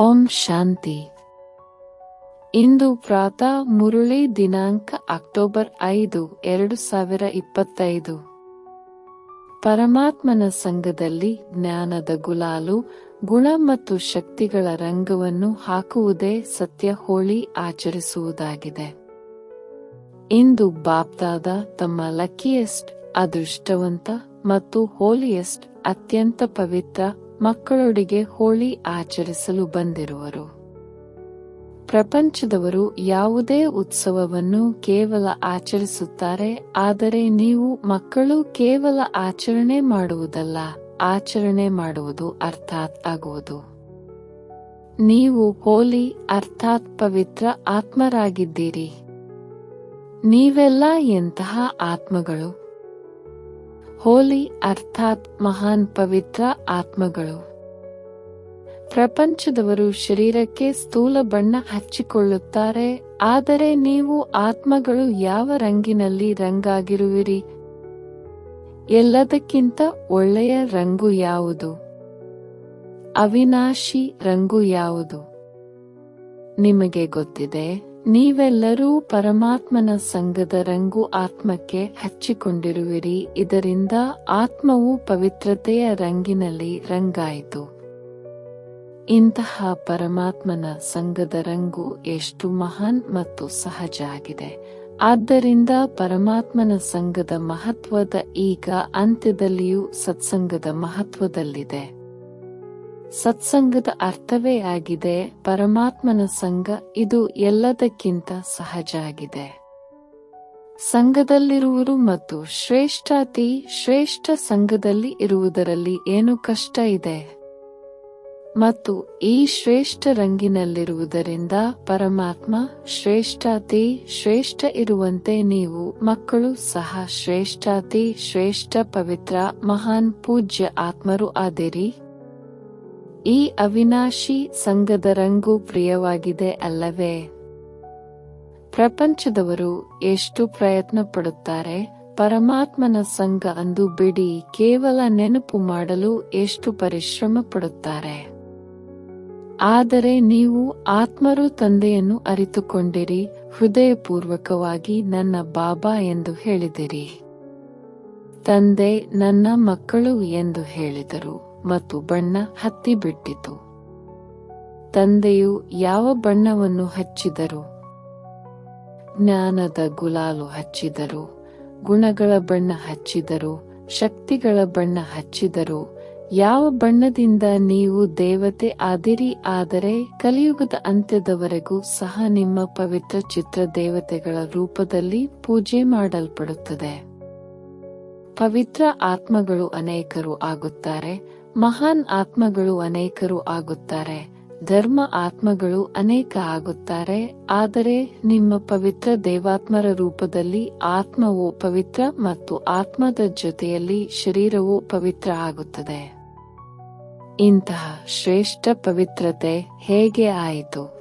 ಓಂ ಶಾಂತಿ. ಇಂದು ಪ್ರಾತಃ ಮುರುಳಿ ದಿನಾಂಕ ಅಕ್ಟೋಬರ್ ಐದು, ಎರಡು ಸಾವಿರ ಇಪ್ಪತ್ತೈದು. ಪರಮಾತ್ಮನ ಸಂಘದಲ್ಲಿ ಜ್ಞಾನದ ಗುಲಾಲು, ಗುಣ ಮತ್ತು ಶಕ್ತಿಗಳ ರಂಗವನ್ನು ಹಾಕುವುದೇ ಸತ್ಯ ಹೋಳಿ ಆಚರಿಸುವುದಾಗಿದೆ. ಇಂದು ಬಾಪ್ತಾದ ತಮ್ಮ ಲಕ್ಕಿಯೆಸ್ಟ್, ಅದೃಷ್ಟವಂತ ಮತ್ತು ಹೋಲಿಯೆಸ್ಟ್, ಅತ್ಯಂತ ಪವಿತ್ರ ಮಕ್ಕಳೊಡಿಗೆ ಹೋಳಿ ಆಚರಿಸಲು ಬಂದಿರುವರು. ಪ್ರಪಂಚದವರು ಯಾವುದೇ ಉತ್ಸವವನ್ನು ಕೇವಲ ಆಚರಿಸುತ್ತಾರೆ, ಆದರೆ ನೀವು ಮಕ್ಕಳು ಕೇವಲ ಆಚರಣೆ ಮಾಡುವುದಲ್ಲ, ಆಚರಣೆ ಮಾಡುವುದು ಅರ್ಥಾತ್ ಆಗುವುದು. ನೀವು ಹೋಲಿ ಅರ್ಥಾತ್ ಪವಿತ್ರ ಆತ್ಮರಾಗಿದ್ದೀರಿ. ನೀವೆಲ್ಲ ಎಂತಹ ಆತ್ಮಗಳು? ಹೋಲಿ ಅರ್ಥಾತ್ ಮಹಾನ್ ಪವಿತ್ರ ಆತ್ಮಗಳು. ಪ್ರಪಂಚದವರು ಶರೀರಕ್ಕೆ ಸ್ಥೂಲ ಬಣ್ಣ ಹಚ್ಚಿಕೊಳ್ಳುತ್ತಾರೆ, ಆದರೆ ನೀವು ಆತ್ಮಗಳು ಯಾವ ರಂಗಿನಲ್ಲಿ ರಂಗಾಗಿರುವಿರಿ? ಎಲ್ಲದಕ್ಕಿಂತ ಒಳ್ಳೆಯ ರಂಗು ಯಾವುದು? ಅವಿನಾಶಿ ರಂಗು ಯಾವುದು? ನಿಮಗೆ ಗೊತ್ತಿದೆ? ನೀವೆಲ್ಲರೂ ಪರಮಾತ್ಮನ ಸಂಘದ ರಂಗು ಆತ್ಮಕ್ಕೆ ಹಚ್ಚಿಕೊಂಡಿರುವಿರಿ. ಇದರಿಂದ ಆತ್ಮವು ಪವಿತ್ರತೆಯ ರಂಗಿನಲ್ಲಿ ರಂಗಾಯಿತು. ಇಂತಹ ಪರಮಾತ್ಮನ ಸಂಘದ ರಂಗು ಎಷ್ಟು ಮಹಾನ್ ಮತ್ತು ಸಹಜ ಆಗಿದೆ ಆದ್ದರಿಂದ ಪರಮಾತ್ಮನ ಸಂಘದ ಮಹತ್ವದ ಈಗ ಅಂತ್ಯದಲ್ಲಿಯೂ ಸತ್ಸಂಗದ ಮಹತ್ವದಲ್ಲಿದೆ. ಸತ್ಸಂಗದ ಅರ್ಥವೇ ಆಗಿದೆ, ಪರಮಾತ್ಮನ ಸಂಘ ಇದು ಎಲ್ಲದಕ್ಕಿಂತ ಸಹಜ ಆಗಿದೆ. ಸಂಘದಲ್ಲಿರುವರು ಮತ್ತು ಶ್ರೇಷ್ಠಾತಿ ಶ್ರೇಷ್ಠ ಸಂಘದಲ್ಲಿ ಇರುವುದರಲ್ಲಿ ಏನು ಕಷ್ಟ ಇದೆ? ಮತ್ತು ಈ ಶ್ರೇಷ್ಠ ರಂಗಿನಲ್ಲಿರುವುದರಿಂದ ಪರಮಾತ್ಮ ಶ್ರೇಷ್ಠಾತಿ ಶ್ರೇಷ್ಠ ಇರುವಂತೆ ನೀವು ಮಕ್ಕಳು ಸಹ ಶ್ರೇಷ್ಠಾತಿ ಶ್ರೇಷ್ಠ ಪವಿತ್ರ ಮಹಾನ್ ಪೂಜ್ಯ ಆತ್ಮರು ಆದಿರಿ. ಈ ಅವಿನಾಶಿ ಸಂಘದ ರಂಗು ಪ್ರಿಯವಾಗಿದೆ ಅಲ್ಲವೇ? ಪ್ರಪಂಚದವರು ಎಷ್ಟು ಪ್ರಯತ್ನ ಪಡುತ್ತಾರೆ ಪರಮಾತ್ಮನ ಸಂಘ ಅಂದು ಬಿಡಿ ಕೇವಲ ನೆನಪು ಮಾಡಲು ಎಷ್ಟು ಪರಿಶ್ರಮ ಪಡುತ್ತಾರೆ ಆದರೆ ನೀವು ಆತ್ಮರು ತಂದೆಯನ್ನು ಅರಿತುಕೊಂಡಿರಿ, ಹೃದಯಪೂರ್ವಕವಾಗಿ ನನ್ನ ಬಾಬಾ ಎಂದು ಹೇಳಿದಿರಿ. ತಂದೆ ನನ್ನ ಮಕ್ಕಳು ಎಂದು ಹೇಳಿದರು. ಮತ್ತು ಬಣ್ಣ ಹತ್ತಿ ಬಿಟ್ಟಿತು. ತಂದೆಯು ಯಾವ ಬಣ್ಣವನ್ನು ಹಚ್ಚಿದರು? ಜ್ಞಾನದ ಗುಲಾಲು ಹಚ್ಚಿದರು, ಗುಣಗಳ ಬಣ್ಣ ಹಚ್ಚಿದರು, ಶಕ್ತಿಗಳ ಬಣ್ಣ ಹಚ್ಚಿದರು. ಯಾವ ಬಣ್ಣದಿಂದ ನೀವು ದೇವತೆ ಆದಿರಿ ಆದರೆ ಕಲಿಯುಗದ ಅಂತ್ಯದವರೆಗೂ ಸಹ ನಿಮ್ಮ ಪವಿತ್ರ ಚಿತ್ರ ದೇವತೆಗಳ ರೂಪದಲ್ಲಿ ಪೂಜೆ ಮಾಡಲ್ಪಡುತ್ತದೆ. ಪವಿತ್ರ ಆತ್ಮಗಳು ಅನೇಕರು ಆಗುತ್ತಾರೆ ಮಹಾನ್ ಆತ್ಮಗಳು ಅನೇಕರು ಆಗುತ್ತಾರೆ. ಧರ್ಮ ಆತ್ಮಗಳು ಅನೇಕ ಆಗುತ್ತಾರೆ. ಆದರೆ ನಿಮ್ಮ ಪವಿತ್ರ ದೇವಾತ್ಮರ ರೂಪದಲ್ಲಿ ಆತ್ಮವು ಪವಿತ್ರ ಮತ್ತು ಆತ್ಮದ ಜೊತೆಯಲ್ಲಿ ಶರೀರವು ಪವಿತ್ರ ಆಗುತ್ತದೆ. ಇಂತಹ ಶ್ರೇಷ್ಠ ಪವಿತ್ರತೆ ಹೇಗೆ ಆಯಿತು?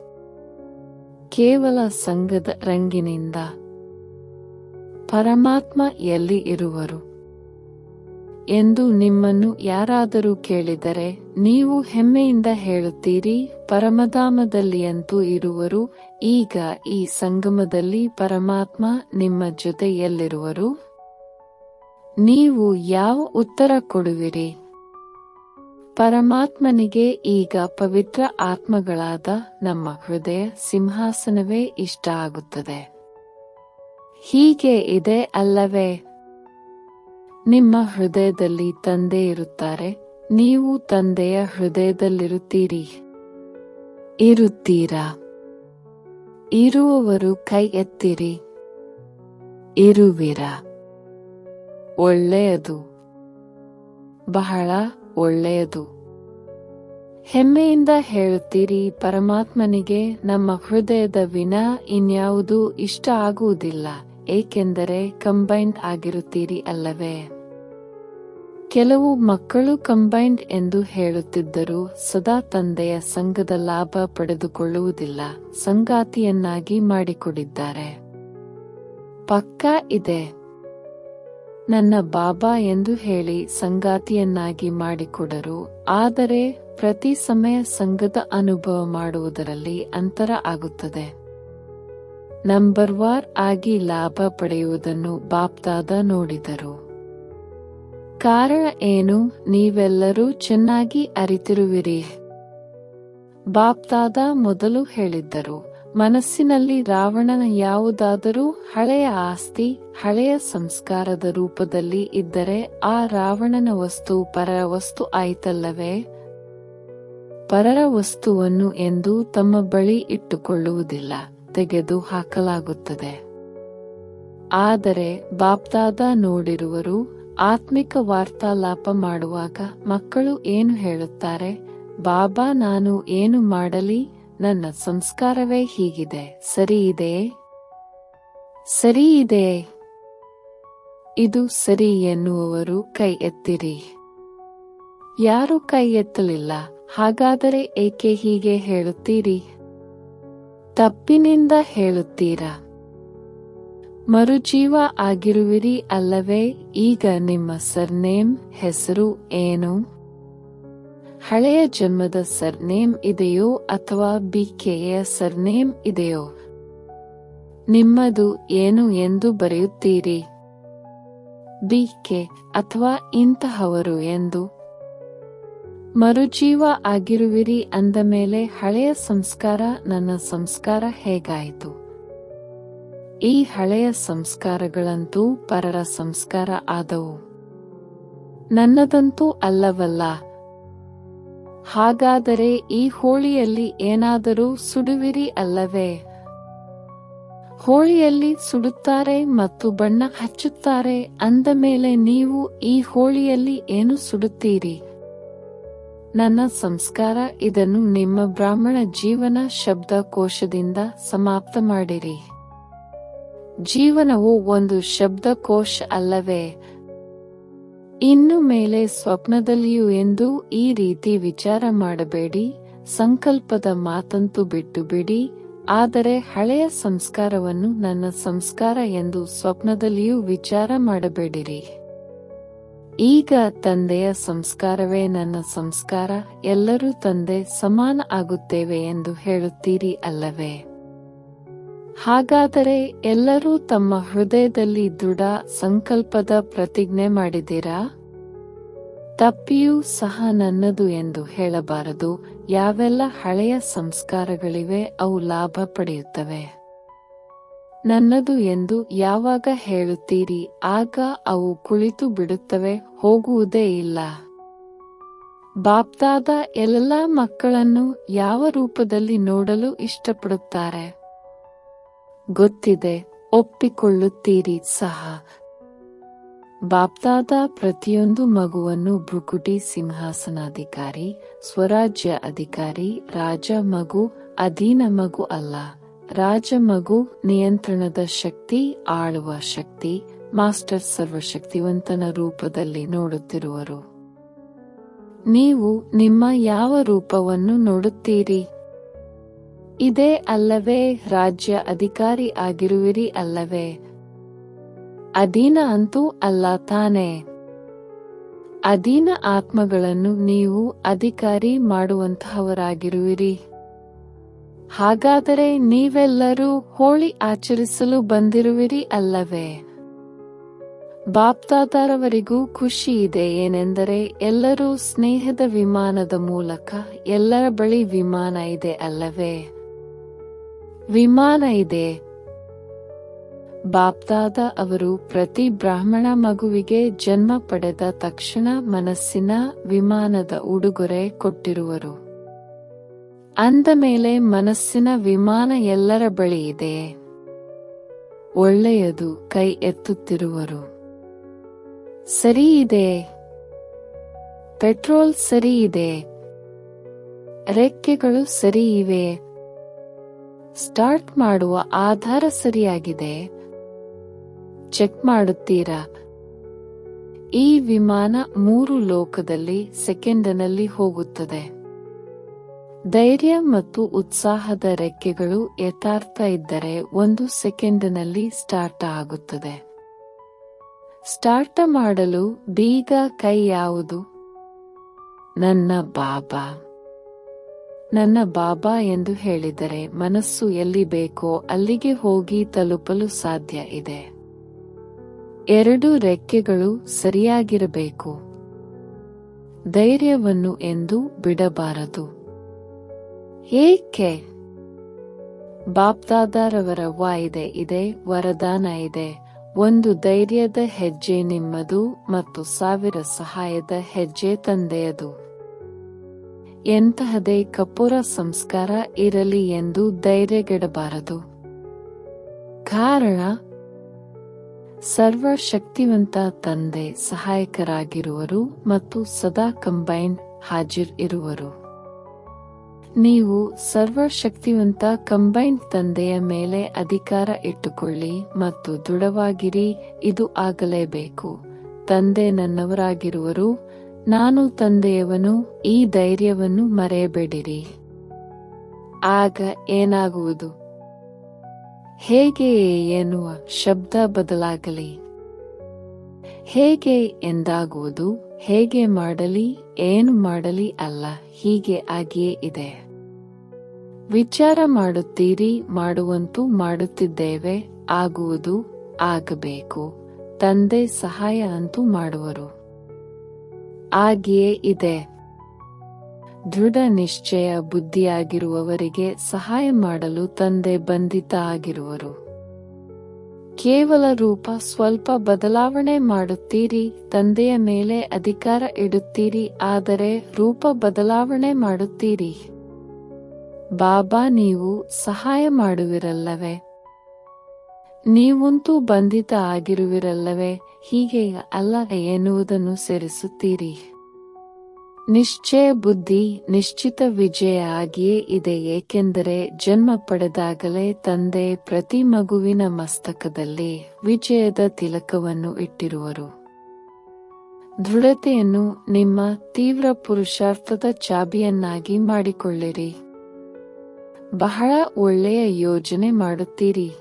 ಕೇವಲ ಸಂಘದ ರಂಗಿನಿಂದ. ಪರಮಾತ್ಮ ಎಲ್ಲಿ ಇರುವರು? ಎಂದು ನಿಮ್ಮನ್ನು ಯಾರಾದರೂ ಕೇಳಿದರೆ, ನೀವು ಹೆಮ್ಮೆಯಿಂದ ಹೇಳುತ್ತೀರಿ ಪರಮಧಾಮದಲ್ಲಿಯಂತೂ ಇರುವರು. ಈಗ ಈ ಸಂಗಮದಲ್ಲಿ ಪರಮಾತ್ಮ ನಿಮ್ಮ ಜೊತೆಯಲ್ಲಿರುವರು. ನೀವು ಯಾವ ಉತ್ತರ ಕೊಡುವಿರಿ? ಪರಮಾತ್ಮನಿಗೆ ಈಗ ಪವಿತ್ರ ಆತ್ಮಗಳಾದ ನಮ್ಮ ಹೃದಯ ಸಿಂಹಾಸನವೇ ಇಷ್ಟ ಆಗುತ್ತದೆ. ಹೀಗೆ ಇದೆ ಅಲ್ಲವೇ? ನಿಮ್ಮ ಹೃದಯದಲ್ಲಿ ತಂದೆ ಇರುತ್ತಾರೆ, ನೀವು ತಂದೆಯ ಹೃದಯದಲ್ಲಿರುತ್ತೀರಿ. ಇರುತ್ತೀರಾ? ಇರುವವರು ಕೈ ಎತ್ತಿರಿ. ಇರುವಿರಾ? ಒಳ್ಳೆಯದು. ಬಹಳ ಒಳ್ಳೆಯದು. ಹೆಮ್ಮೆಯಿಂದ ಹೇಳುತ್ತೀರಿ, ಪರಮಾತ್ಮನಿಗೆ ನಮ್ಮ ಹೃದಯದ ವಿನ ಇನ್ಯಾವುದೂ ಇಷ್ಟ ಆಗುವುದಿಲ್ಲ. ಏಕೆಂದರೆ ಕಂಬೈನ್ಡ್ ಆಗಿರುತ್ತೀರಿ ಅಲ್ಲವೇ? ಕೆಲವು ಮಕ್ಕಳು ಕಂಬೈನ್ಡ್ ಎಂದು ಹೇಳುತ್ತಿದ್ದರೂ ಸದಾ ತಂದೆಯ ಸಂಘದ ಲಾಭ ಪಡೆದುಕೊಳ್ಳುವುದಿಲ್ಲ, ಸಂಗಾತಿಯನ್ನಾಗಿ ಮಾಡಿಕೊಡಿದ್ದಾರೆ. ಪಕ್ಕಾ ಇದೆ. ನನ್ನ ಬಾಬಾ ಎಂದು ಹೇಳಿ ಸಂಗಾತಿಯನ್ನಾಗಿ ಮಾಡಿಕೊಡರು, ಆದರೆ ಪ್ರತಿ ಸಮಯ ಸಂಘದ ಅನುಭವ ಮಾಡುವುದರಲ್ಲಿ ಅಂತರ ಆಗುತ್ತದೆ. ನಂಬರ್ ವಾರ್ ಆಗಿ ಲಾಭ ಪಡೆಯುವುದನ್ನು ಬಾಪ್ದಾದ ನೋಡಿದರು. ಕಾರಣ ಏನು? ನೀವೆಲ್ಲರೂ ಚೆನ್ನಾಗಿ ಅರಿತಿರುವಿರಿ. ಬಾಪ್ದಾದ ಮೊದಲು ಹೇಳಿದ್ದರು, ಮನಸ್ಸಿನಲ್ಲಿ ರಾವಣನ ಯಾವುದಾದರೂ ಹಳೆಯ ಆಸ್ತಿ, ಹಳೆಯ ಸಂಸ್ಕಾರದ ರೂಪದಲ್ಲಿ ಇದ್ದರೆ ಆ ರಾವಣನ ವಸ್ತು ಪರರ ವಸ್ತು ಆಯ್ತಲ್ಲವೇ? ಪರರ ವಸ್ತುವನ್ನು ಎಂದು ತಮ್ಮ ಬಳಿ ಇಟ್ಟುಕೊಳ್ಳುವುದಿಲ್ಲ. ತೆಗೆದು ಹಾಕಲಾಗುತ್ತದೆ ಆದರೆ ಬಾಪ್ದಾದ ನೋಡಿರುವರು ಆತ್ಮಿಕ ವಾರ್ತಾಲಾಪ ಮಾಡುವಾಗ ಮಕ್ಕಳು ಏನು ಹೇಳುತ್ತಾರೆ? ಬಾಬಾ, ನಾನು ಏನು ಮಾಡಲಿ? ನನ್ನ ಸಂಸ್ಕಾರವೇ ಹೀಗಿದೆ. ಸರಿ ಇದೆ? ಸರಿ ಇದೆ? ಇದು ಸರಿ ಎನ್ನುವವರು ಕೈ ಎತ್ತಿರಿ. ಯಾರು ಕೈ ಎತ್ತಲಿಲ್ಲ. ಹಾಗಾದರೆ ಏಕೆ ಹೀಗೆ ಹೇಳುತ್ತೀರಿ? ತಪ್ಪಿನಿಂದ ಹೇಳುತ್ತೀರಾ? ಮರುಜೀವ ಆಗಿರುವಿರಿ ಅಲ್ಲವೇ, ಈಗ ನಿಮ್ಮ ಸರ್ನೇಮ್ ಹೆಸರು ಏನು? ಹಳೆಯ ಜನ್ಮದ ಸರ್ನೇಮ್ ಇದೆಯೋ ಅಥವಾ ಬಿಕೆಯ ಸರ್ನೇಮ್ ಇದೆಯೋ? ನಿಮ್ಮದು ಏನು ಎಂದು ಬರೆಯುತ್ತೀರಿ? ಬಿಕೆ ಅಥವಾ ಇಂತಹವರು ಎಂದು? ಮರುಜೀವ ಆಗಿರುವಿರಿ ಅಂದ ಮೇಲೆ ಹಳೆಯ ಸಂಸ್ಕಾರ ನನ್ನ ಸಂಸ್ಕಾರ ಹೇಗಾಯಿತು? ಈ ಹಳೆಯ ಸಂಸ್ಕಾರಗಳಂತೂ ಪರರ ಸಂಸ್ಕಾರ ಆದವು. ನನ್ನದಂತೂ ಅಲ್ಲವಲ್ಲ. ಹಾಗಾದರೆ ಈ ಹೋಳಿಯಲ್ಲಿ ಏನಾದರೂ ಸುಡುವಿರಿ ಅಲ್ಲವೇ? ಹೋಳಿಯಲ್ಲಿ ಸುಡುತ್ತಾರೆ ಮತ್ತು ಬಣ್ಣ ಹಚ್ಚುತ್ತಾರೆ ಅಂದ ಮೇಲೆ ನೀವು ಈ ಹೋಳಿಯಲ್ಲಿ ಏನು ಸುಡುತ್ತೀರಿ? ನನ್ನ ಸಂಸ್ಕಾರ ಇದನ್ನು ನಿಮ್ಮ ಬ್ರಾಹ್ಮಣ ಜೀವನ ಶಬ್ದಕೋಶದಿಂದ ಸಮಾಪ್ತ ಮಾಡಿರಿ. ಜೀವನವು ಒಂದು ಶಬ್ದಕೋಶ ಅಲ್ಲವೇ? ಇನ್ನು ಮೇಲೆ ಸ್ವಪ್ನದಲ್ಲಿಯೂ ಎಂದು ಈ ರೀತಿ ವಿಚಾರ ಮಾಡಬೇಡಿ, ಸಂಕಲ್ಪದ ಮಾತಂತೂ ಬಿಟ್ಟು ಬಿಡಿ ಆದರೆ ಹಳೆಯ ಸಂಸ್ಕಾರವನ್ನು ನನ್ನ ಸಂಸ್ಕಾರ ಎಂದು ಸ್ವಪ್ನದಲ್ಲಿಯೂ ವಿಚಾರ ಮಾಡಬೇಡಿರಿ. ಈಗ ತಂದೆಯ ಸಂಸ್ಕಾರವೇ ನನ್ನ ಸಂಸ್ಕಾರ, ಎಲ್ಲರೂ ತಂದೆ ಸಮಾನ ಆಗುತ್ತೇವೆ ಎಂದು ಹೇಳುತ್ತೀರಿ ಅಲ್ಲವೇ? ಹಾಗಾದರೆ ಎಲ್ಲರೂ ತಮ್ಮ ಹೃದಯದಲ್ಲಿ ದೃಢ ಸಂಕಲ್ಪದ ಪ್ರತಿಜ್ಞೆ ಮಾಡಿದಿರಾ ತಪ್ಪಿಯೂ ಸಹ ನನ್ನದು ಎಂದು ಹೇಳಬಾರದು, ಯಾವೆಲ್ಲ ಹಳೆಯ ಸಂಸ್ಕಾರಗಳಿವೆ ಅವು ಲಾಭ ಪಡೆಯುತ್ತವೆ. ನನ್ನದು ಎಂದು ಯಾವಾಗ ಹೇಳುತ್ತೀರಿ, ಆಗ ಅವು ಕುಳಿತು ಬಿಡುತ್ತವೆ, ಹೋಗುವುದೇ ಇಲ್ಲ. ಬಾಪ್ತಾದ ಎಲ್ಲ ಮಕ್ಕಳನ್ನು ಯಾವ ರೂಪದಲ್ಲಿ ನೋಡಲು ಇಷ್ಟಪಡುತ್ತಾರೆ? ಗೊತ್ತಿದೆ, ಒಪ್ಪಿಕೊಳ್ಳುತ್ತೀರಿ ಸಹ. ಬಾಪ್ತಾದ ಪ್ರತಿಯೊಂದು ಮಗುವನ್ನು ಭ್ರುಕುಟಿ ಸಿಂಹಾಸನಾಧಿಕಾರಿ, ಸ್ವರಾಜ್ಯ ಅಧಿಕಾರಿ, ರಾಜ ಮಗು, ಅಧೀನ ಮಗು ಅಲ್ಲ. ರಾಜ ಮಗು ನಿಯಂತ್ರಣದ ಶಕ್ತಿ, ಆಳುವ ಶಕ್ತಿ, ಮಾಸ್ಟರ್ ಸರ್ವಶಕ್ತಿವಂತನ ರೂಪದಲ್ಲಿ ನೋಡುತ್ತಿರುವರು. ನೀವು ನಿಮ್ಮ ಯಾವ ರೂಪವನ್ನು ನೋಡುತ್ತೀರಿ? ಇದೇ ಅಲ್ಲವೇ, ರಾಜ್ಯ ಅಧಿಕಾರಿ ಆಗಿರುವಿರಿ ಅಲ್ಲವೇ? ಅಧೀನ ಅಂತೂ ಅಲ್ಲ ತಾನೇ. ಅಧೀನ ಆತ್ಮಗಳನ್ನು ನೀವು ಅಧಿಕಾರಿ ಮಾಡುವಂತಹವರಾಗಿರುವಿರಿ. ಹಾಗಾದರೆ ನೀವೆಲ್ಲರೂ ಹೋಳಿ ಆಚರಿಸಲು ಬಂದಿರುವಿರಿ ಅಲ್ಲವೇ? ಬಾಪ್ತಾದಾರವರಿಗೂ ಖುಷಿ ಇದೆ ಏನೆಂದರೆ ಎಲ್ಲರೂ ಸ್ನೇಹದ ವಿಮಾನದ ಮೂಲಕ ಎಲ್ಲರ ಬಳಿ ವಿಮಾನ ಇದೆ ಅಲ್ಲವೇ? ವಿಮಾನ ಇದೆ. ಬಾಪ್ದಾದ ಅವರು ಪ್ರತಿ ಬ್ರಾಹ್ಮಣ ಮಗುವಿಗೆ ಜನ್ಮ ಪಡೆದ ತಕ್ಷಣ ಮನಸ್ಸಿನ ವಿಮಾನದ ಉಡುಗೊರೆ ಕೊಟ್ಟಿರುವರು. ಅಂದ ಮೇಲೆ ಮನಸ್ಸಿನ ವಿಮಾನ ಎಲ್ಲರ ಬಳಿ ಇದೆ. ಒಳ್ಳೆಯದು ಕೈ ಎತ್ತುತ್ತಿರುವರು. ಸರಿ ಇದೆ. ಪೆಟ್ರೋಲ್ ಸರಿ ಇದೆ. ರೆಕ್ಕೆಗಳು ಸರಿ ಇವೆ. ಸ್ಟಾರ್ಟ್ ಮಾಡುವ ಆಧಾರ ಸರಿಯಾಗಿದೆ. ಚೆಕ್ ಮಾಡುತ್ತೀರಾ? ಈ ವಿಮಾನ ಮೂರು ಲೋಕದಲ್ಲಿ ಸೆಕೆಂಡನಲ್ಲಿ ಹೋಗುತ್ತದೆ. ಧೈರ್ಯ ಮತ್ತು ಉತ್ಸಾಹದ ರೆಕ್ಕೆಗಳು ಯಥಾರ್ಥ ಇದ್ದರೆ ಒಂದು ಸೆಕೆಂಡಿನಲ್ಲಿ ಸ್ಟಾರ್ಟ್ ಆಗುತ್ತದೆ. ಸ್ಟಾರ್ಟ್ ಮಾಡಲು ಬೀಗ ಕೈ ಯಾವುದು? ನನ್ನ ಬಾಬಾ. ನನ್ನ ಬಾಬಾ ಎಂದು ಹೇಳಿದರೆ ಮನಸ್ಸು ಎಲ್ಲಿ ಬೇಕೋ ಅಲ್ಲಿಗೆ ಹೋಗಿ ತಲುಪಲು ಸಾಧ್ಯ ಇದೆ. ಎರಡು ರೆಕ್ಕೆಗಳು ಸರಿಯಾಗಿರಬೇಕು. ಧೈರ್ಯವನ್ನು ಎಂದು ಬಿಡಬಾರದು. ಏಕೆ? ಬಾಪ್ದಾದಾರವರ ವಾಯಿದೆ ಇದೆ, ವರದಾನ ಇದೆ. ಒಂದು ಧೈರ್ಯದ ಹೆಜ್ಜೆ ನಿಮ್ಮದು ಮತ್ತು ಸಾವಿರ ಸಹಾಯದ ಹೆಜ್ಜೆ ತಂದೆಯದು. ಎಂತಹದೇ ಕಪೂರ ಸಂಸ್ಕಾರ ಇರಲಿ ಎಂದು ಧೈರ್ಯಗೆಡಬಾರದು. ಕಾರಣ? ಸರ್ವಶಕ್ತಿವಂತ ತಂದೆ ಸಹಾಯಕರಾಗಿರುವರು ಮತ್ತು ಸದಾ ಕಂಬೈನ್ ಹಾಜಿರ್ ಇರುವರು ನೀವು ಸರ್ವಶಕ್ತಿವಂತ ಕಂಬೈನ್ಡ್ ತಂದೆಯ ಮೇಲೆ ಅಧಿಕಾರ ಇಟ್ಟುಕೊಳ್ಳಿ ಮತ್ತು ದೃಢವಾಗಿರಿ, ಇದು ಆಗಲೇಬೇಕು. ತಂದೆ ನನ್ನವರಾಗಿರುವರು, ನಾನು ತಂದೆಯವನು, ಈ ಧೈರ್ಯವನ್ನು ಮರೆಯಬೇಡಿರಿ. ಆಗ ಏನಾಗುವುದು? ಹೇಗೆ ಎನ್ನುವ ಶಬ್ದ ಬದಲಾಗಲಿ. ಹೇಗೆ ಎಂದಾಗುವುದು? ಹೇಗೆ ಮಾಡಲಿ, ಏನು ಮಾಡಲಿ ಅಲ್ಲ, ಹೀಗೆ ಆಗಿಯೇ ಇದೆ. ವಿಚಾರ ಮಾಡುತ್ತೀರಿ, ಮಾಡುವಂತೂ ಮಾಡುತ್ತಿದ್ದೇವೆ, ಆಗುವುದು, ಆಗಬೇಕು. ತಂದೆ ಸಹಾಯ ಅಂತೂ ಮಾಡುವರು. ಆಗಿಯೇ ಇದೆ. ದೃಢ ನಿಶ್ಚಯ, ಬುದ್ಧಿಯಾಗಿರುವವರಿಗೆ ಸಹಾಯ ಮಾಡಲು ತಂದೆ ಬಂಧಿತ ಆಗಿರುವರು. ಕೇವಲ ರೂಪ ಸ್ವಲ್ಪ ಬದಲಾವಣೆ ಮಾಡುತ್ತೀರಿ, ತಂದೆಯ ಮೇಲೆ ಅಧಿಕಾರ ಇಡುತ್ತೀರಿ, ಆದರೆ ರೂಪ ಬದಲಾವಣೆ ಮಾಡುತ್ತೀರಿ. ಬಾಬಾ, ನೀವು ಸಹಾಯ ಮಾಡುವಿರಲ್ಲವೇ? ನೀವಂತೂ ಬಂಧಿತ ಆಗಿರುವಿರಲ್ಲವೇ? ಹೀಗೆ ಅಲ್ಲ ಎನ್ನುವುದನ್ನು ಸೇರಿಸುತ್ತೀರಿ. ನಿಶ್ಚಯ ಬುದ್ಧಿ ನಿಶ್ಚಿತ ವಿಜಯ ಆಗಿಯೇ ಇದೆ, ಏಕೆಂದರೆ ಜನ್ಮ ಪಡೆದಾಗಲೇ ತಂದೆ ಪ್ರತಿ ಮಗುವಿನ ಮಸ್ತಕದಲ್ಲಿ ವಿಜಯದ ತಿಲಕವನ್ನು ಇಟ್ಟಿರುವರು. ದೃಢತೆಯನ್ನು ನಿಮ್ಮ ತೀವ್ರ ಪುರುಷಾರ್ಥದ ಚಾಬಿಯನ್ನಾಗಿ ಮಾಡಿಕೊಳ್ಳಿರಿ. ಬಹಳ ಒಳ್ಳೆಯ ಯೋಜನೆ ಮಾಡುತ್ತೀರಿ.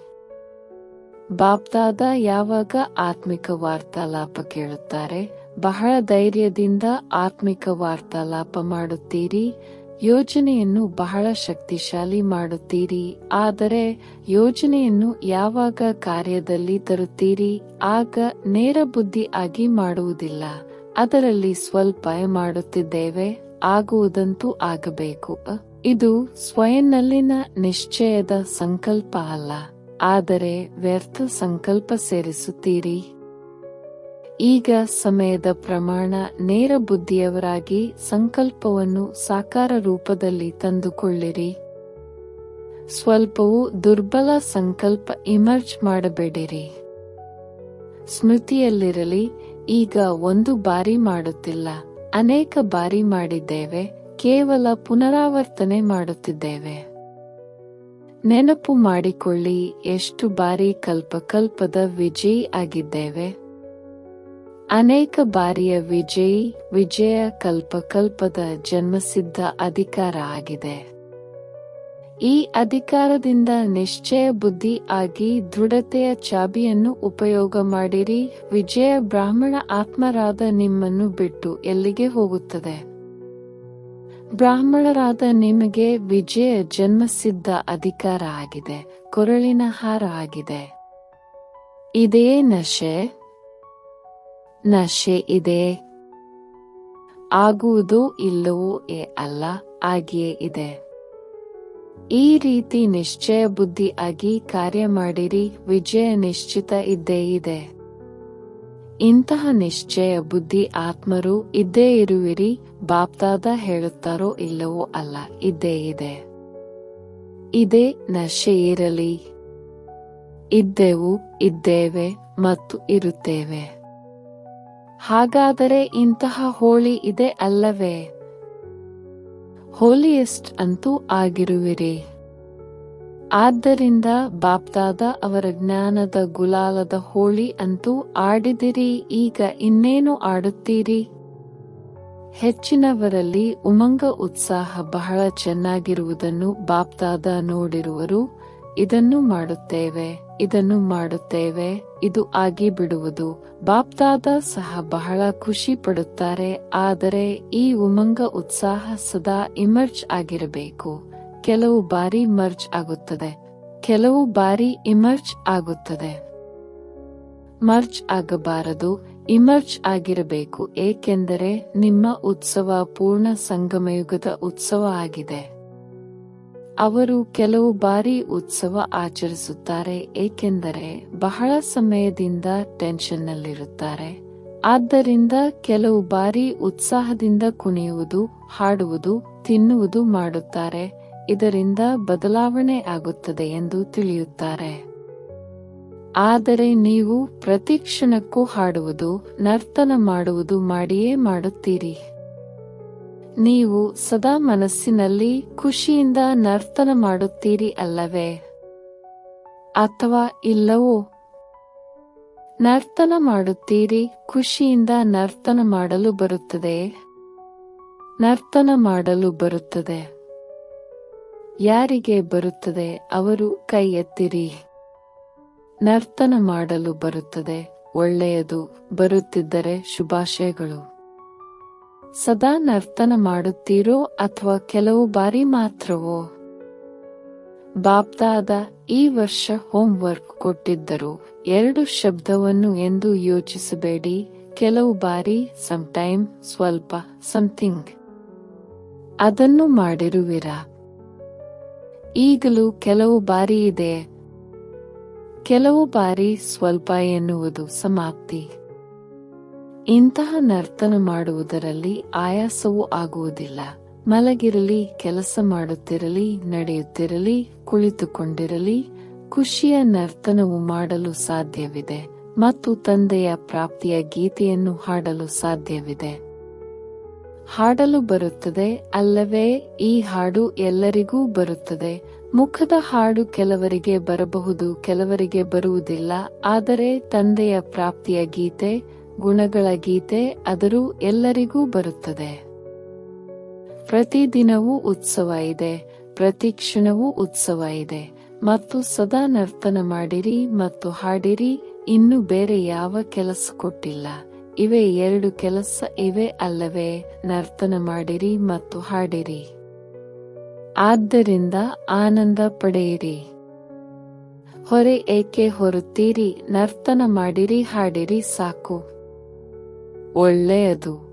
ಬಾಪ್ದಾದ ಯಾವಾಗ ಆತ್ಮಿಕ ವಾರ್ತಾಲಾಪ ಕೇಳುತ್ತಾರೆ? ಬಹಳ ಧೈರ್ಯದಿಂದ ಆತ್ಮಿಕ ವಾರ್ತಾಲಾಪ ಮಾಡುತ್ತೀರಿ. ಯೋಜನೆಯನ್ನು ಬಹಳ ಶಕ್ತಿಶಾಲಿ ಮಾಡುತ್ತೀರಿ. ಆದರೆ ಯೋಜನೆಯನ್ನು ಯಾವಾಗ ಕಾರ್ಯದಲ್ಲಿ ತರುತ್ತೀರಿ? ಆಗ ನೇರ ಬುದ್ಧಿ ಆಗಿ ಮಾಡುವುದಿಲ್ಲ. ಅದರಲ್ಲಿ ಸ್ವಲ್ಪ ಮಾಡುತ್ತಿದ್ದೇವೆ, ಆಗುವುದಂತೂ ಆಗಬೇಕು. ಇದು ಸ್ವಯಂನಲ್ಲಿನ ನಿಶ್ಚಯದ ಸಂಕಲ್ಪ ಅಲ್ಲ. ಆದರೆ ವ್ಯರ್ಥ ಸಂಕಲ್ಪ ಸೇರಿಸುತ್ತೀರಿ. ಈಗ ಸಮಯದ ಪ್ರಮಾಣ ನೇರ ಬುದ್ಧಿಯವರಾಗಿ ಸಂಕಲ್ಪವನ್ನು ಸಾಕಾರ ರೂಪದಲ್ಲಿ ತಂದುಕೊಳ್ಳಿರಿ. ಸ್ವಲ್ಪವೂ ದುರ್ಬಲ ಸಂಕಲ್ಪ ಇಮರ್ಜ್ ಮಾಡಬೇಡಿರಿ. ಸ್ಮೃತಿಯಲ್ಲಿರಲಿ, ಈಗ ಒಂದು ಬಾರಿ ಮಾಡುತ್ತಿಲ್ಲ. ಅನೇಕ ಬಾರಿ ಮಾಡಿದ್ದೇವೆ, ಕೇವಲ ಪುನರಾವರ್ತನೆ ಮಾಡುತ್ತಿದ್ದೇವೆ. ನೆನಪು ಮಾಡಿಕೊಳ್ಳಿ, ಎಷ್ಟು ಬಾರಿ ಕಲ್ಪಕಲ್ಪದ ವಿಜಯಿ ಆಗಿದ್ದೇವೆ. ಅನೇಕ ಬಾರಿಯ ವಿಜಯಿ, ವಿಜಯ ಕಲ್ಪಕಲ್ಪದ ಜನ್ಮಸಿದ್ಧ ಅಧಿಕಾರ ಆಗಿದೆ. ಈ ಅಧಿಕಾರದಿಂದ ನಿಶ್ಚಯ ಬುದ್ಧಿ ಆಗಿ ದೃಢತೆಯ ಚಾಬಿಯನ್ನು ಉಪಯೋಗ ಮಾಡಿರಿ. ವಿಜಯ ಬ್ರಾಹ್ಮಣ ಆತ್ಮರಾದ ನಿಮ್ಮನ್ನು ಬಿಟ್ಟು ಎಲ್ಲಿಗೆ ಹೋಗುತ್ತದೆ? ಬ್ರಾಹ್ಮಣರಾದ ನಿಮಗೆ ವಿಜಯ ಜನ್ಮಸಿದ್ಧ ಅಧಿಕಾರ ಆಗಿದೆ. ಕೊರಳಿನ ಹಾರ ಆಗಿದೆ. ಇದೇ ನಶೆ. ನಶೆ ಇದೆ. ಆಗುವುದು ಇಲ್ಲವೋ ಏ ಅಲ್ಲ ಆಗಿಯೇ ಇದೆ. ಈ ರೀತಿ ನಿಶ್ಚಯ ಬುದ್ಧಿ ಆಗಿ ಕಾರ್ಯ ಮಾಡಿರಿ, ವಿಜಯ ನಿಶ್ಚಿತ ಇದ್ದೇ ಇದೆ. ಇಂತಹ ನಿಶ್ಚಯ ಬುದ್ಧಿ ಆತ್ಮರು ಇದ್ದೇ ಇರುವಿರಿ, ಬಾಪ್ತಾದ ಹೇಳುತ್ತಾರೋ ಇಲ್ಲವೋ ಅಲ್ಲ, ಇದ್ದೇ ಇದೆ. ಇದೇ ನಶೆ ಇರಲಿ. ಇದ್ದೆವು, ಇದ್ದೇವೆ ಮತ್ತು ಇರುತ್ತೇವೆ. ಹಾಗಾದರೆ ಇಂತಹ ಹೋಳಿ ಇದೆ ಅಲ್ಲವೇ? ಹೋಲಿಯೆಸ್ಟ್ ಅಂತೂ ಆಗಿರುವಿರಿ? ಆದ್ದರಿಂದ ಬಾಪ್ದಾದ ಅವರ ಜ್ಞಾನದ ಗುಲಾಲದ ಹೋಳಿ ಅಂತೂ ಆಡಿದಿರಿ, ಈಗ ಇನ್ನೇನು ಆಡುತ್ತೀರಿ? ಹೆಚ್ಚಿನವರಲ್ಲಿ ಉಮಂಗ ಉತ್ಸಾಹ ಬಹಳ ಚೆನ್ನಾಗಿರುವುದನ್ನು ಬಾಪ್ದಾದ ನೋಡಿರುವರು, ಇದನ್ನು ಮಾಡುತ್ತೇವೆ. ಇದನ್ನು ಮಾಡುತ್ತೇವೆ. ಇದು ಆಗಿ ಬಿಡುವುದು. ಬಾಪ್ದಾದ ಸಹ ಬಹಳ ಖುಷಿ ಪಡುತ್ತಾರೆ. ಆದರೆ ಈ ಉಮಂಗ ಉತ್ಸಾಹ ಸದಾ ಇಮರ್ಜ್ ಆಗಿರಬೇಕು. ಕೆಲವು ಬಾರಿ ಮರ್ಜ್ ಆಗುತ್ತದೆ. ಕೆಲವು ಬಾರಿ ಇಮರ್ಜ್ ಆಗುತ್ತದೆ. ಮರ್ಜ್ ಆಗಬಾರದು. ಇಮರ್ಜ್ ಆಗಿರಬೇಕು. ಏಕೆಂದರೆ ನಿಮ್ಮ ಉತ್ಸವ ಪೂರ್ಣ ಸಂಗಮಯುಗದ ಉತ್ಸವ ಆಗಿದೆ. ಅವರು ಕೆಲವು ಬಾರಿ ಉತ್ಸವ ಆಚರಿಸುತ್ತಾರೆ, ಏಕೆಂದರೆ ಬಹಳ ಸಮಯದಿಂದ ಟೆನ್ಷನ್ನಲ್ಲಿರುತ್ತಾರೆ. ಆದ್ದರಿಂದ ಕೆಲವು ಬಾರಿ ಉತ್ಸಾಹದಿಂದ ಕುಣಿಯುವುದು, ಹಾಡುವುದು, ತಿನ್ನುವುದು ಮಾಡುತ್ತಾರೆ. ಇದರಿಂದ ಬದಲಾವಣೆ ಆಗುತ್ತದೆ ಎಂದು ತಿಳಿಯುತ್ತಾರೆ. ಆದರೆ ನೀವು ಪ್ರತಿಕ್ಷಣಕ್ಕೂ ಹಾಡುವುದು, ನರ್ತನ ಮಾಡುವುದು ಮಾಡಿಯೇ ಮಾಡುತ್ತೀರಿ. ನೀವು ಸದಾ ಮನಸ್ಸಿನಲ್ಲಿ ಖುಷಿಯಿಂದ ನರ್ತನ ಮಾಡುತ್ತೀರಿ ಅಲ್ಲವೇ? ಅಥವಾ ಇಲ್ಲವೋ? ನರ್ತನ ಮಾಡುತ್ತೀರಿ, ಖುಷಿಯಿಂದ ನರ್ತನ ಮಾಡಲು ಬರುತ್ತದೆ. ನರ್ತನ ಮಾಡಲು ಬರುತ್ತದೆ. ಯಾರಿಗೆ ಬರುತ್ತದೆ, ಅವರು ಕೈ ಎತ್ತಿರಿ ನರ್ತನ ಮಾಡಲು ಬರುತ್ತದೆ. ಒಳ್ಳೆಯದು, ಬರುತ್ತಿದ್ದರೆ ಶುಭಾಶಯಗಳು. ಸದಾ ನರ್ತನ ಮಾಡುತ್ತೀರೋ ಅಥವಾ ಕೆಲವು ಬಾರಿ ಮಾತ್ರವೋ? ಬಾಪ್ದಾದ ಈ ವರ್ಷ ಹೋಮ್ವರ್ಕ್ ಕೊಟ್ಟಿದ್ದರು. ಎರಡು ಶಬ್ದವನ್ನು ಎಂದು ಯೋಚಿಸಬೇಡಿ. ಕೆಲವು ಬಾರಿ ಟೈಮ್ ಸ್ವಲ್ಪ ಸಮಥಿಂಗ್ ಅದನ್ನು ಮಾಡಿರುವಿರಾ? ಈಗಲೂ ಕೆಲವು ಬಾರಿ ಇದೆ. ಕೆಲವು ಬಾರಿ ಸ್ವಲ್ಪ ಎನ್ನುವುದು ಸಮಾಪ್ತಿ. ಇಂತಹ ನರ್ತನ ಮಾಡುವುದರಲ್ಲಿ ಆಯಾಸವೂ ಆಗುವುದಿಲ್ಲ. ಮಲಗಿರಲಿ, ಕೆಲಸ ಮಾಡುತ್ತಿರಲಿ, ನಡೆಯುತ್ತಿರಲಿ, ಕುಳಿತುಕೊಂಡಿರಲಿ, ಖುಷಿಯ ನರ್ತನವು ಮಾಡಲು ಸಾಧ್ಯವಿದೆ ಮತ್ತು ತಂದೆಯ ಪ್ರಾಪ್ತಿಯ ಗೀತೆಯನ್ನು ಹಾಡಲು ಸಾಧ್ಯವಿದೆ. ಹಾಡಲು ಬರುತ್ತದೆ, ಅಲ್ಲವೇ, ಈ ಹಾಡು ಎಲ್ಲರಿಗೂ ಬರುತ್ತದೆ. ಮುಖದ ಹಾಡು ಕೆಲವರಿಗೆ ಬರಬಹುದು, ಕೆಲವರಿಗೆ ಬರುವುದಿಲ್ಲ, ಆದರೆ ತಂದೆಯ ಪ್ರಾಪ್ತಿಯ ಗೀತೆ ಗುಣಗಳ ಗೀತೆ ಅದರೂ ಎಲ್ಲರಿಗೂ ಬರುತ್ತದೆ. ಪ್ರತಿದಿನವೂ ಉತ್ಸವ ಇದೆ, ಪ್ರತಿ ಕ್ಷಣವೂ ಉತ್ಸವ ಇದೆ. ಮತ್ತು ಸದಾ ನರ್ತನ ಮಾಡಿರಿ ಮತ್ತು ಹಾಡಿರಿ, ಇನ್ನು ಬೇರೆ ಯಾವ ಕೆಲಸ ಕೊಟ್ಟಿಲ್ಲ. ಇವೆ ಎರಡು ಕೆಲಸ, ಇವೆ ಅಲ್ಲವೇ, ನರ್ತನ ಮಾಡಿರಿ ಮತ್ತು ಹಾಡಿರಿ. ಆದ್ದರಿಂದ ಆನಂದ ಪಡೆಯಿರಿ. ಹೊರೆ ಏಕೆ ಹೊರುತ್ತೀರಿ, ನರ್ತನ ಮಾಡಿರಿ, ಹಾಡಿರಿ ಸಾಕು. ಒಳ್ಳೆಯದು.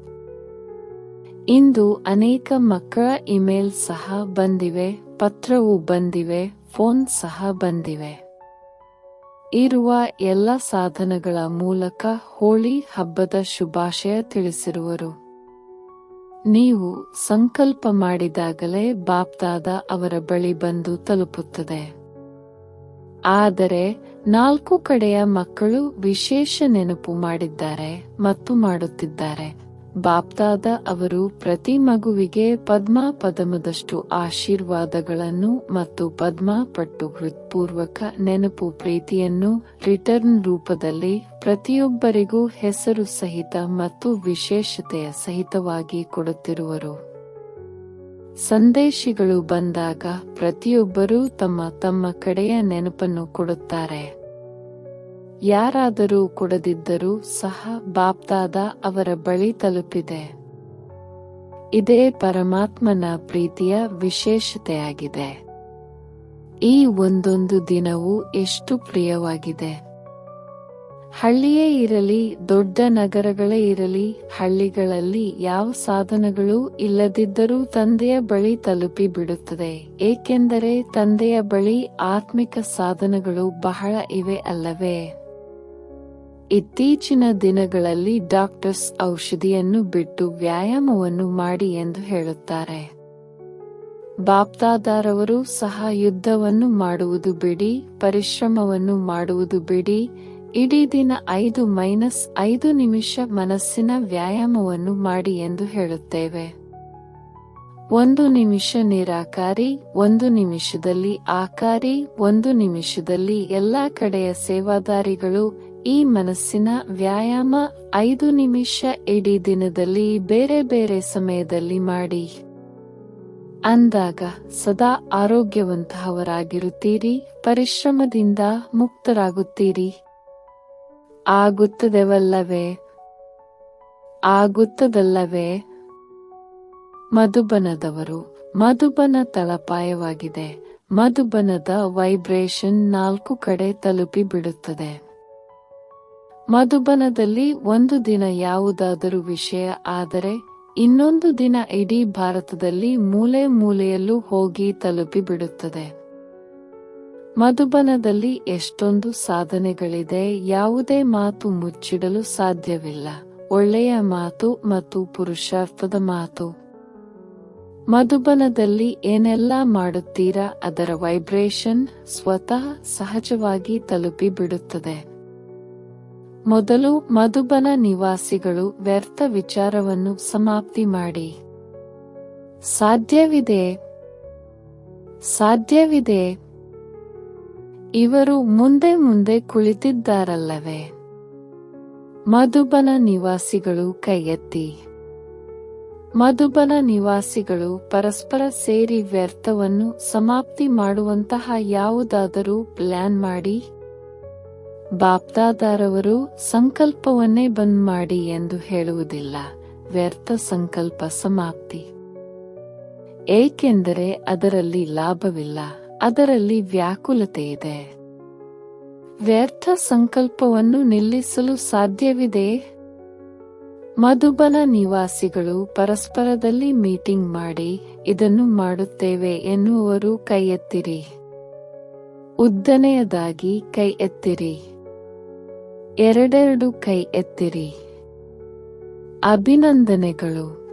ಇಂದು ಅನೇಕ ಮಕ್ಕಳ ಇಮೇಲ್ ಸಹ ಬಂದಿವೆ, ಪತ್ರವು ಬಂದಿವೆ, ಫೋನ್ ಸಹ ಬಂದಿವೆ. ಇರುವ ಎಲ್ಲ ಸಾಧನಗಳ ಮೂಲಕ ಹೋಳಿ ಹಬ್ಬದ ಶುಭಾಶಯ ತಿಳಿಸಿರುವರು. ನೀವು ಸಂಕಲ್ಪ ಮಾಡಿದಾಗಲೇ ಬಾಪ್ದಾದ ಅವರ ಬಳಿ ಬಂದು ತಲುಪುತ್ತದೆ. ಆದರೆ ನಾಲ್ಕು ಕಡೆಯ ಮಕ್ಕಳು ವಿಶೇಷ ನೆನಪು ಮಾಡಿದ್ದಾರೆ ಮತ್ತು ಮಾಡುತ್ತಿದ್ದಾರೆ. ಬಾಪ್ದಾದ ಅವರು ಪ್ರತಿ ಮಗುವಿಗೆ ಪದ್ಮ ಪದಮದಷ್ಟು ಆಶೀರ್ವಾದಗಳನ್ನು ಮತ್ತು ಪದ್ಮ ಪಟ್ಟು ಹೃತ್ಪೂರ್ವಕ ನೆನಪು ಪ್ರೀತಿಯನ್ನು ರಿಟರ್ನ್ ರೂಪದಲ್ಲಿ ಪ್ರತಿಯೊಬ್ಬರಿಗೂ ಹೆಸರು ಸಹಿತ ಮತ್ತು ವಿಶೇಷತೆಯ ಸಹಿತವಾಗಿ ಕೊಡುತ್ತಿರುವರು. ಸಂದೇಶಿಗಳು ಬಂದಾಗ ಪ್ರತಿಯೊಬ್ಬರೂ ತಮ್ಮ ತಮ್ಮ ಕಡೆಯ ನೆನಪನ್ನು ಕೊಡುತ್ತಾರೆ. ಯಾರಾದರೂ ಕೊಡದಿದ್ದರೂ ಸಹ ಬಾಪ್ದಾದ ಅವರ ಬಳಿ ತಲುಪಿದೆ. ಇದೇ ಪರಮಾತ್ಮನ ಪ್ರೀತಿಯ ವಿಶೇಷತೆಯಾಗಿದೆ. ಈ ಒಂದೊಂದು ದಿನವೂ ಎಷ್ಟು ಪ್ರಿಯವಾಗಿದೆ. ಹಳ್ಳಿಯೇ ಇರಲಿ, ದೊಡ್ಡ ನಗರಗಳೇ ಇರಲಿ, ಹಳ್ಳಿಗಳಲ್ಲಿ ಯಾವ ಸಾಧನಗಳು ಇಲ್ಲದಿದ್ದರೂ ತಂದೆಯ ಬಳಿ ತಲುಪಿ ಬಿಡುತ್ತದೆ. ಏಕೆಂದರೆ ತಂದೆಯ ಬಳಿ ಆತ್ಮಿಕ ಸಾಧನಗಳು ಬಹಳ ಇವೆ ಅಲ್ಲವೇ? ಇತ್ತೀಚಿನ ದಿನಗಳಲ್ಲಿ ಡಾಕ್ಟರ್ಸ್ ಔಷಧಿಯನ್ನು ಬಿಟ್ಟು ವ್ಯಾಯಾಮವನ್ನು ಮಾಡಿ ಎಂದು ಹೇಳುತ್ತಾರೆ. ಬಾಪ್ತಾದಾರವರು ಸಹ ಯುದ್ಧವನ್ನು ಮಾಡುವುದು ಬಿಡಿ, ಪರಿಶ್ರಮವನ್ನು ಮಾಡುವುದು ಬಿಡಿ ಇಡೀ ದಿನ ಐದು ಮೈನಸ್ ಐದು ನಿಮಿಷ ಮನಸ್ಸಿನ ವ್ಯಾಯಾಮವನ್ನು ಮಾಡಿ ಎಂದು ಹೇಳುತ್ತೇವೆ. ಒಂದು ನಿಮಿಷ ನಿರಾಕಾರಿ, ಒಂದು ನಿಮಿಷದಲ್ಲಿ ಆಕಾರಿ, ಒಂದು ನಿಮಿಷದಲ್ಲಿ ಎಲ್ಲಾ ಕಡೆಯ ಸೇವಾದಾರಿಗಳು, ಈ ಮನಸ್ಸಿನ ವ್ಯಾಯಾಮ ಐದು ನಿಮಿಷ ಇಡೀ ದಿನದಲ್ಲಿ ಬೇರೆ ಬೇರೆ ಸಮಯದಲ್ಲಿ ಮಾಡಿ. ಅಂದಾಗ ಸದಾ ಆರೋಗ್ಯವಂತಹವರಾಗಿರುತ್ತೀರಿ, ಪರಿಶ್ರಮದಿಂದ ಮುಕ್ತರಾಗುತ್ತೀರಿ. ಆಗುತ್ತದೆವಲ್ಲವೇ? ಆಗುತ್ತದಲ್ಲವೇ? ಮಧುಬನದವರು, ಮಧುಬನ ತಳಪಾಯವಾಗಿದೆ. ಮಧುಬನದ ವೈಬ್ರೇಷನ್ ನಾಲ್ಕು ಕಡೆ ತಲುಪಿ ಬಿಡುತ್ತದೆ ಮಧುಬನದಲ್ಲಿ ಒಂದು ದಿನ ಯಾವುದಾದರೂ ವಿಷಯ ಆದರೆ, ಇನ್ನೊಂದು ದಿನ ಇಡೀ ಭಾರತದಲ್ಲಿ ಮೂಲೆ ಮೂಲೆಯಲ್ಲೂ ಹೋಗಿ ತಲುಪಿ ಬಿಡುತ್ತದೆ ಮಧುಬನದಲ್ಲಿ ಎಷ್ಟೊಂದು ಸಾಧನೆಗಳಿದೆ, ಯಾವುದೇ ಮಾತು ಮುಚ್ಚಿಡಲು ಸಾಧ್ಯವಿಲ್ಲ. ಒಳ್ಳೆಯ ಮಾತು ಮತ್ತು ಪುರುಷಾರ್ಥದ ಮಾತು. ಮಧುಬನದಲ್ಲಿ ಏನೆಲ್ಲ ಮಾಡುತ್ತೀರಾ, ಅದರ ವೈಬ್ರೇಷನ್ ಸ್ವತಃ ಸಹಜವಾಗಿ ತಲುಪಿ ಬಿಡುತ್ತದೆ. ಮೊದಲು ಮಧುಬನ ನಿವಾಸಿಗಳು ವ್ಯರ್ಥ ವಿಚಾರವನ್ನು ಸಮಾಪ್ತಿ ಮಾಡಿ. ಸಾಧ್ಯವಿದೆ. ಸಾಧ್ಯವಿದೆ. ಇವರು ಮುಂದೆ ಮುಂದೆ ಕುಳಿತಿದ್ದಾರಲ್ಲವೇ? ಮಧುಬನ ನಿವಾಸಿಗಳು ಕೈ ಎತ್ತಿ ಮಧುಬನ ನಿವಾಸಿಗಳು ಪರಸ್ಪರ ಸೇರಿ ವ್ಯರ್ಥವನ್ನು ಸಮಾಪ್ತಿ ಮಾಡುವಂತಹ ಯಾವುದಾದರೂ ಪ್ಲಾನ್ ಮಾಡಿ. ಬಾಪ್ದಾದಾರವರು ಸಂಕಲ್ಪವನ್ನೇ ಬಂದ್ ಮಾಡಿ ಎಂದು ಹೇಳುವುದಿಲ್ಲ. ವ್ಯರ್ಥ ಸಂಕಲ್ಪ ಸಮಾಪ್ತಿ. ಏಕೆಂದರೆ ಅದರಲ್ಲಿ ಲಾಭವಿಲ್ಲ. ಅದರಲ್ಲಿ ವ್ಯಾಕುಲತೆ ಇದೆ. ವ್ಯರ್ಥ ಸಂಕಲ್ಪವನ್ನು ನಿಲ್ಲಿಸಲು ಸಾಧ್ಯವಿದೆ? ಮಧುಬನ ನಿವಾಸಿಗಳು ಪರಸ್ಪರದಲ್ಲಿ ಮೀಟಿಂಗ್ ಮಾಡಿ ಇದನ್ನು ಮಾಡುತ್ತೇವೆ ಎನ್ನುವರು ಕೈ ಎತ್ತಿರಿ ಉದ್ದನೆಯದಾಗಿ ಕೈ ಎತ್ತಿರಿ ಎರಡೆರಡು ಕೈ ಎತ್ತಿರಿ ಅಭಿನಂದನೆಗಳು.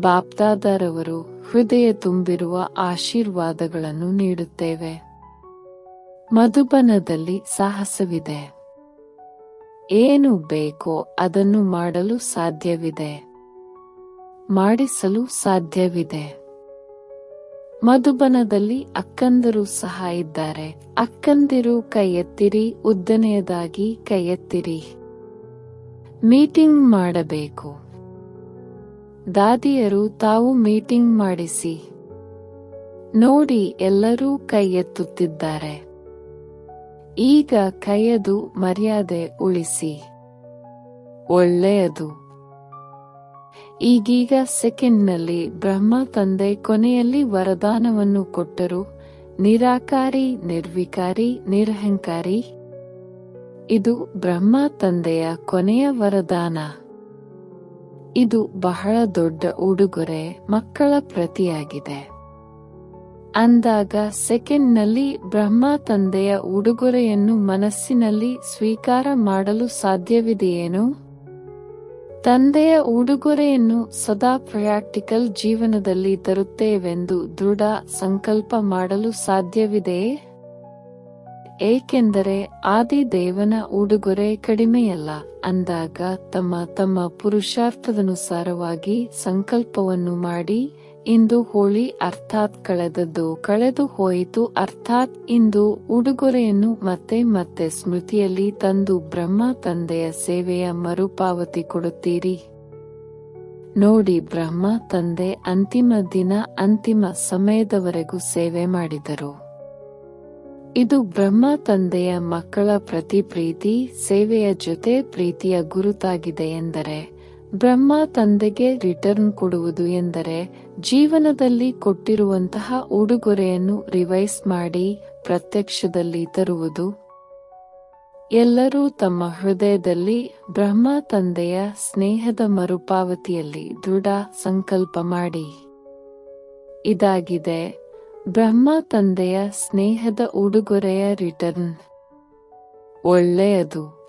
ಬಾಪ್ದಾದರವರು. ಹೃದಯ ತುಂಬಿರುವ ಆಶೀರ್ವಾದಗಳನ್ನು ನೀಡುತ್ತೇವೆ. ಮಧುಬನದಲ್ಲಿ ಸಾಹಸವಿದೆ. ಏನು ಬೇಕೋ ಅದನ್ನು ಮಾಡಲು ಸಾಧ್ಯವಿದೆ. ಮಾಡಿಸಲು ಸಾಧ್ಯವಿದೆ. ಮಧುಬನದಲ್ಲಿ ಅಕ್ಕಂದರು ಸಹ ಇದ್ದಾರೆ. ಅಕ್ಕಂದಿರು ಕೈ ಉದ್ದನೆಯದಾಗಿ ಕೈ ಎತ್ತಿರಿ ಮೀಟಿಂಗ್ ಮಾಡಬೇಕು. ದಾದಿಯರು ತಾವು ಮೀಟಿಂಗ್ ಮಾಡಿಸಿ. ನೋಡಿ ಎಲ್ಲರೂ ಕೈ ಎತ್ತುತ್ತಿದ್ದಾರೆ ಈಗ ಕೈಯದು ಮರ್ಯಾದೆ ಉಳಿಸಿ. ಒಳ್ಳೆಯದು. ಈಗೀಗ ಸೆಕೆಂಡ್ನಲ್ಲಿ ಬ್ರಹ್ಮ ತಂದೆ ಕೊನೆಯಲ್ಲಿ ವರದಾನವನ್ನು ಕೊಟ್ಟರು. ನಿರಾಕಾರಿ, ನಿರ್ವಿಕಾರಿ, ನಿರಹಂಕಾರಿ. ಇದು ಬ್ರಹ್ಮ ತಂದೆಯ ಕೊನೆಯ ವರದಾನ. ಇದು ಬಹಳ ದೊಡ್ಡ ಉಡುಗೊರೆ ಮಕ್ಕಳ ಪ್ರತಿಯಾಗಿದೆ. ಅಂದಾಗ ಸೆಕೆಂಡ್ನಲ್ಲಿ ಬ್ರಹ್ಮ ತಂದೆಯ ಉಡುಗೊರೆಯನ್ನು ಮನಸ್ಸಿನಲ್ಲಿ ಸ್ವೀಕಾರ ಮಾಡಲು ಸಾಧ್ಯವಿದೆಯೇನು? ತಂದೆಯ ಉಡುಗೊರೆಯನ್ನು ಸದಾ ಪ್ರಾಕ್ಟಿಕಲ್ ಜೀವನದಲ್ಲಿ ತರುತ್ತೇವೆಂದು ದೃಢ ಸಂಕಲ್ಪ ಮಾಡಲು ಸಾಧ್ಯವಿದೆಯೇ? ಏಕೆಂದರೆ ಆದಿದೇವನ ಉಡುಗೊರೆ ಕಡಿಮೆಯಲ್ಲ, ಅಂದಾಗ ತಮ್ಮ ತಮ್ಮ ಪುರುಷಾರ್ಥದನುಸಾರವಾಗಿ ಸಂಕಲ್ಪವನ್ನು ಮಾಡಿ, ಇಂದು ಹೋಳಿ ಅರ್ಥಾತ್ ಕಳೆದದ್ದು ಕಳೆದು ಹೋಯಿತು ಅರ್ಥಾತ್ ಇಂದು ಉಡುಗೊರೆಯನ್ನು ಮತ್ತೆ ಮತ್ತೆ ಸ್ಮೃತಿಯಲ್ಲಿ ತಂದು ಬ್ರಹ್ಮ ತಂದೆಯ ಸೇವೆಯ ಮರುಪಾವತಿ ಕೊಡುತ್ತೀರಿ. ನೋಡಿ ಬ್ರಹ್ಮ ತಂದೆ ಅಂತಿಮ ದಿನ ಅಂತಿಮ ಸಮಯದವರೆಗೂ ಸೇವೆ ಮಾಡಿದರು. ಇದು ಬ್ರಹ್ಮ ತಂದೆಯ ಮಕ್ಕಳ ಪ್ರತಿ ಪ್ರೀತಿ ಸೇವೆಯ ಜೊತೆ ಪ್ರೀತಿಯ ಗುರುತಾಗಿದೆ ಎಂದರೆ, ಬ್ರಹ್ಮ ತಂದೆಗೆ ರಿಟರ್ನ್ ಕೊಡುವುದು ಎಂದರೆ, ಜೀವನದಲ್ಲಿ ಕೊಟ್ಟಿರುವಂತಹ ಉಡುಗೊರೆಯನ್ನು ರಿವೈಸ್ ಮಾಡಿ ಪ್ರತ್ಯಕ್ಷದಲ್ಲಿ ತರುವುದು. ಎಲ್ಲರೂ ತಮ್ಮ ಹೃದಯದಲ್ಲಿ ಬ್ರಹ್ಮ ತಂದೆಯ ಸ್ನೇಹದ ಮರುಪಾವತಿಯಲ್ಲಿ ದೃಢ ಸಂಕಲ್ಪ ಮಾಡಿ. ಇದಾಗಿದೆ ಬ್ರಹ್ಮ ತಂದೆಯ ಸ್ನೇಹದ ಉಡುಗೊರೆಯ ರಿಟರ್ನ್. ಒಳ್ಳೆಯದು.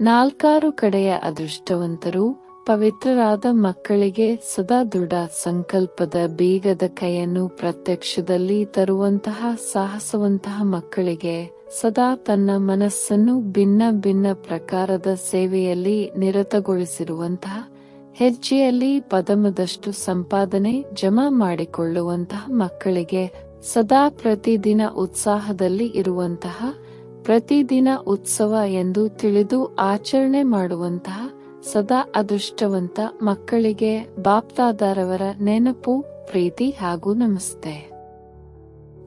ನಾಲ್ಕಾರು ಕಡೆಯ ಅದೃಷ್ಟವಂತರು ಪವಿತ್ರರಾದ ಮಕ್ಕಳಿಗೆ ಸದಾ ದೃಢ ಸಂಕಲ್ಪದ ಬೀಗದ ಕೈಯನ್ನು ಪ್ರತ್ಯಕ್ಷದಲ್ಲಿ ತರುವಂತಹ ಸಾಹಸವಂತಹ ಮಕ್ಕಳಿಗೆ ಸದಾ ತನ್ನ ಮನಸ್ಸನ್ನು ಭಿನ್ನ ಭಿನ್ನ ಪ್ರಕಾರದ ಸೇವೆಯಲ್ಲಿ ನಿರತಗೊಳಿಸಿರುವಂತಹ ಹೆಜ್ಜೆಯಲ್ಲಿ ಪದಮದಷ್ಟು ಸಂಪಾದನೆ ಜಮಾ ಮಾಡಿಕೊಳ್ಳುವಂತಹ ಮಕ್ಕಳಿಗೆ ಸದಾ ಪ್ರತಿದಿನ ಉತ್ಸಾಹದಲ್ಲಿ ಇರುವಂತಹ ಪ್ರತಿದಿನ ಉತ್ಸವ ಎಂದು ತಿಳಿದು ಆಚರಣೆ ಮಾಡುವಂತಹ ಸದಾ ಅದೃಷ್ಟವಂತ ಮಕ್ಕಳಿಗೆ ಬಾಪ್ತಾದಾರವರ ನೆನಪು, ಪ್ರೀತಿ ಹಾಗೂ ನಮಸ್ತೆ.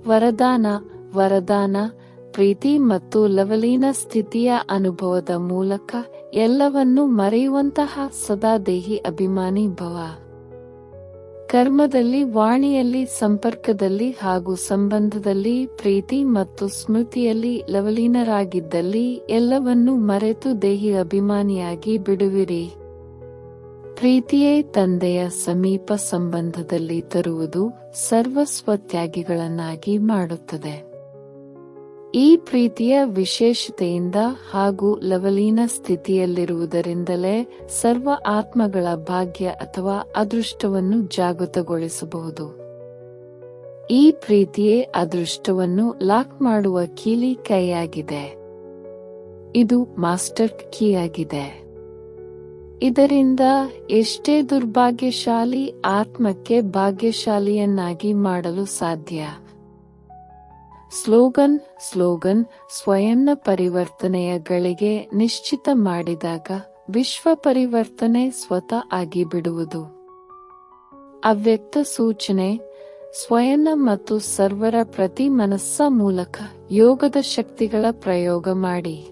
ವರದಾನ ವರದಾನ, ಪ್ರೀತಿ ಮತ್ತು ಲವಲೀನ ಸ್ಥಿತಿಯ ಅನುಭವದ ಮೂಲಕ ಎಲ್ಲವನ್ನೂ ಮರೆಯುವಂತಹ ಸದಾ ದೇಹಿ ಅಭಿಮಾನಿ ಭವ. ಕರ್ಮದಲ್ಲಿ, ವಾಣಿಯಲ್ಲಿ, ಸಂಪರ್ಕದಲ್ಲಿ ಹಾಗೂ ಸಂಬಂಧದಲ್ಲಿ, ಪ್ರೀತಿ ಮತ್ತು ಸ್ಮೃತಿಯಲ್ಲಿ ಲವಲೀನರಾಗಿದ್ದಲ್ಲಿ ಎಲ್ಲವನ್ನೂ ಮರೆತು ದೇಹಿ ಅಭಿಮಾನಿಯಾಗಿ ಬಿಡುವಿರಿ. ಪ್ರೀತಿಯೇ ತಂದೆಯ ಸಮೀಪ ಸಂಬಂಧದಲ್ಲಿ ತರುವುದು ಸರ್ವಸ್ವತ್ಯಾಗಿಗಳನ್ನಾಗಿ ಮಾಡುತ್ತದೆ. ಈ ಪ್ರೀತಿಯ ವಿಶೇಷತೆಯಿಂದ ಹಾಗೂ ಲವಲೀನ ಸ್ಥಿತಿಯಲ್ಲಿರುವುದರಿಂದಲೇ ಸರ್ವ ಆತ್ಮಗಳ ಭಾಗ್ಯ ಅಥವಾ ಅದೃಷ್ಟವನ್ನು ಜಾಗೃತಗೊಳಿಸಬಹುದು. ಈ ಪ್ರೀತಿಯೇ ಅದೃಷ್ಟವನ್ನು ಲಾಕ್ ಮಾಡುವ ಕೀಲಿ ಕೈಯಾಗಿದೆ. ಇದು ಮಾಸ್ಟರ್ ಕೀಯಾಗಿದೆ. ಇದರಿಂದ ಎಷ್ಟೇ ದುರ್ಭಾಗ್ಯಶಾಲಿ ಆತ್ಮಕ್ಕೆ ಭಾಗ್ಯಶಾಲಿಯನ್ನಾಗಿ ಮಾಡಲು ಸಾಧ್ಯ. ಸ್ಲೋಗನ್ ಸ್ಲೋಗನ್, ಸ್ವಯಂನ ಪರಿವರ್ತನೆಯ ಗಳಿಗೆ ನಿಶ್ಚಿತ ಮಾಡಿದಾಗ ವಿಶ್ವ ಪರಿವರ್ತನೆ ಸ್ವತಃ ಆಗಿ ಬಿಡುವುದು ಅವ್ಯಕ್ತ ಸೂಚನೆ ಸ್ವಯಂ ಮತ್ತು ಸರ್ವರ ಪ್ರತಿ ಮನಸ್ಸ ಮೂಲಕ ಯೋಗದ ಶಕ್ತಿಗಳ ಪ್ರಯೋಗ ಮಾಡಿ.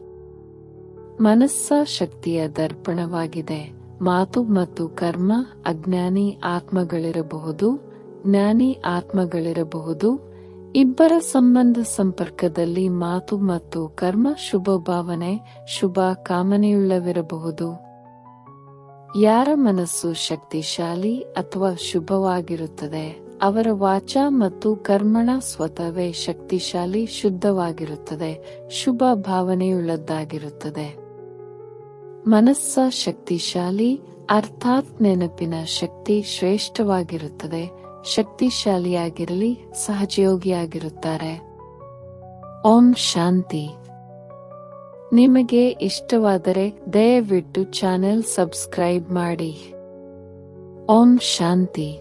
ಮನಸ್ಸ ಶಕ್ತಿಯ ದರ್ಪಣವಾಗಿದೆ. ಮಾತು ಮತ್ತು ಕರ್ಮ ಅಜ್ಞಾನಿ ಆತ್ಮಗಳಿರಬಹುದು, ಜ್ಞಾನಿ ಆತ್ಮಗಳಿರಬಹುದು ಇಬ್ಬರ ಸಂಬಂಧ ಸಂಪರ್ಕದಲ್ಲಿ ಮಾತು ಮತ್ತು ಕರ್ಮ ಶುಭ ಭಾವನೆ, ಶುಭ ಕಾಮನೆಯುಳ್ಳವಿರಬಹುದು. ಯಾರ ಮನಸ್ಸು ಶಕ್ತಿಶಾಲಿ ಅಥವಾ ಶುಭವಾಗಿರುತ್ತದೆ, ಅವರ ವಾಚ ಮತ್ತು ಕರ್ಮಣ ಸ್ವತವೇ ಶಕ್ತಿಶಾಲಿ, ಶುದ್ಧವಾಗಿರುತ್ತದೆ, ಶುಭ ಭಾವನೆಯುಳ್ಳದ್ದಾಗಿರುತ್ತದೆ. ಮನಸ್ಸ ಶಕ್ತಿಶಾಲಿ, ಅರ್ಥಾತ್ ನೆನಪಿನ ಶಕ್ತಿ ಶ್ರೇಷ್ಠವಾಗಿರುತ್ತದೆ ಶಕ್ತಿಶಾಲಿಯಾಗಿರಲಿ ಸಹಜಯೋಗಿಯಾಗಿರುತ್ತಾರೆ. ಓಂ ಶಾಂತಿ. ನಿಮಗೆ ಇಷ್ಟವಾದರೆ ದಯವಿಟ್ಟು ಚಾನೆಲ್ ಸಬ್ಸ್ಕ್ರೈಬ್ ಮಾಡಿ. ಓಂ ಶಾಂತಿ.